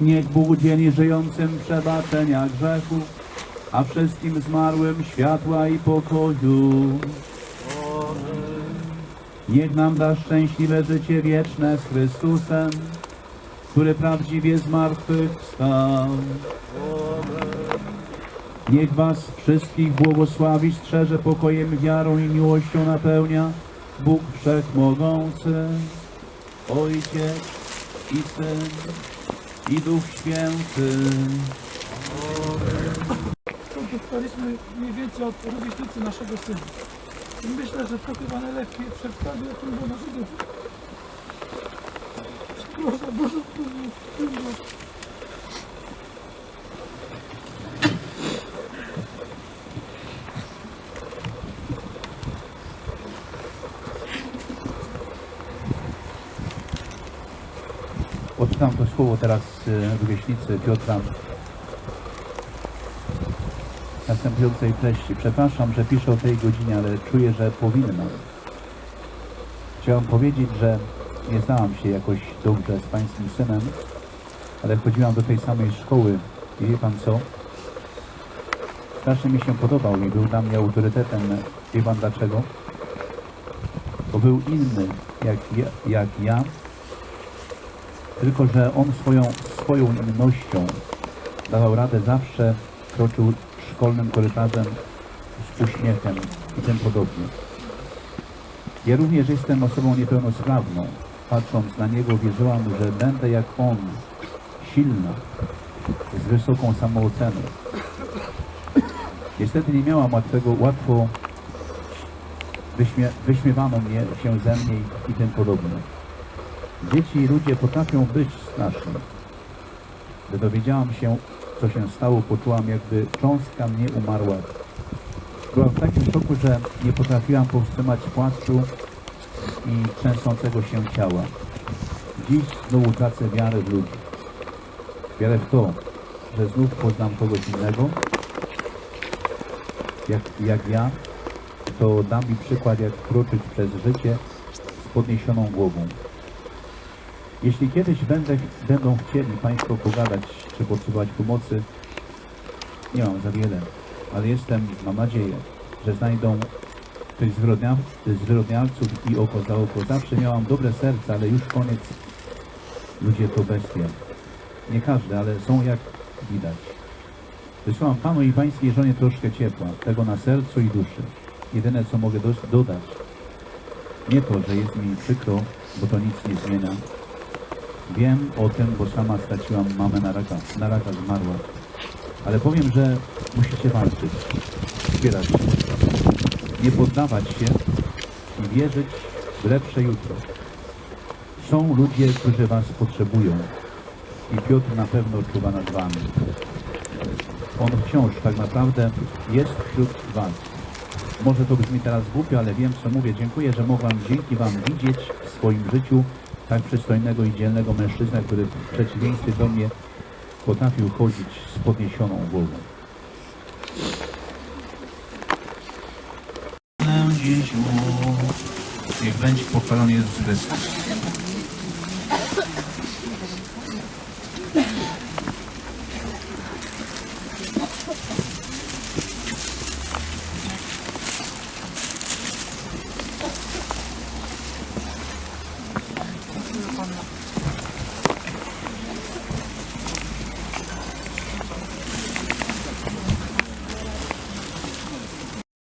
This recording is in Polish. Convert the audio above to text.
Niech Bóg udzieli żyjącym przebaczenia grzechów, a wszystkim zmarłym światła i pokoju. Niech nam da szczęśliwe życie wieczne z Chrystusem, który prawdziwie zmartwychwstał. Niech was wszystkich błogosławi, strzeże pokojem, wiarą i miłością napełnia Bóg Wszechmogący, Ojciec i Syn i Duch Święty. To dostaliśmy mniej więcej od rówieśnicy naszego syna. I myślę, że to chyba najlepiej przedstawi, jakim był nasz duch. Proszę, Boże, Odczytam to słowo teraz rówieśnicy Piotra następującej treści. Przepraszam, że piszę o tej godzinie, ale czuję, że powinnam. Chciałam powiedzieć, że nie znałam się jakoś dobrze z pańskim synem, ale chodziłam do tej samej szkoły i wie pan co? Strasznie mi się podobał i był dla mnie autorytetem. Wie pan dlaczego? Bo był inny jak ja, jak ja tylko, że on swoją, swoją innością dawał radę zawsze, kroczył szkolnym korytarzem z uśmiechem i tym podobnie. Ja również jestem osobą niepełnosprawną. Patrząc na niego wierzyłam, że będę jak on, silna, z wysoką samooceną. Niestety nie miałam łatwego, łatwo wyśmie, wyśmiewano mnie się ze mnie i, tym podobne. Dzieci i ludzie potrafią być straszni. Gdy dowiedziałam się, co się stało, poczułam, jakby cząstka mnie umarła. Byłam w takim szoku, że nie potrafiłam powstrzymać płaczu i trzęsącego się ciała. Dziś znowu tracę wiarę w ludzi. Wiarę w to, że znów poznam kogoś innego, jak, jak ja, to da mi przykład, jak kroczyć przez życie z podniesioną głową. Jeśli kiedyś będę, będą chcieli Państwo pogadać, czy potrzebować pomocy, nie mam za wiele, ale jestem, mam nadzieję, że znajdą zwyrodnia, zwyrodnialców i oko za oko. Zawsze miałam dobre serce, ale już koniec. Ludzie to bestie. Nie każdy, ale są jak widać. Wysyłam Panu i Pańskiej żonie troszkę ciepła, tego na sercu i duszy. Jedyne, co mogę dodać, nie to, że jest mi przykro, bo to nic nie zmienia, Wiem o tym, bo sama straciłam mamę na raka. Na raka zmarła. Ale powiem, że musicie walczyć, wspierać się, nie poddawać się i wierzyć w lepsze jutro. Są ludzie, którzy Was potrzebują i Piotr na pewno czuwa nad Wami. On wciąż tak naprawdę jest wśród Was. Może to brzmi teraz głupio, ale wiem co mówię. Dziękuję, że mogłam dzięki Wam widzieć w swoim życiu tak przystojnego i dzielnego mężczyznę, który w przeciwieństwie do mnie potrafił chodzić z podniesioną głową. Dziś Niech będzie pochwalony Jezus Chrystus.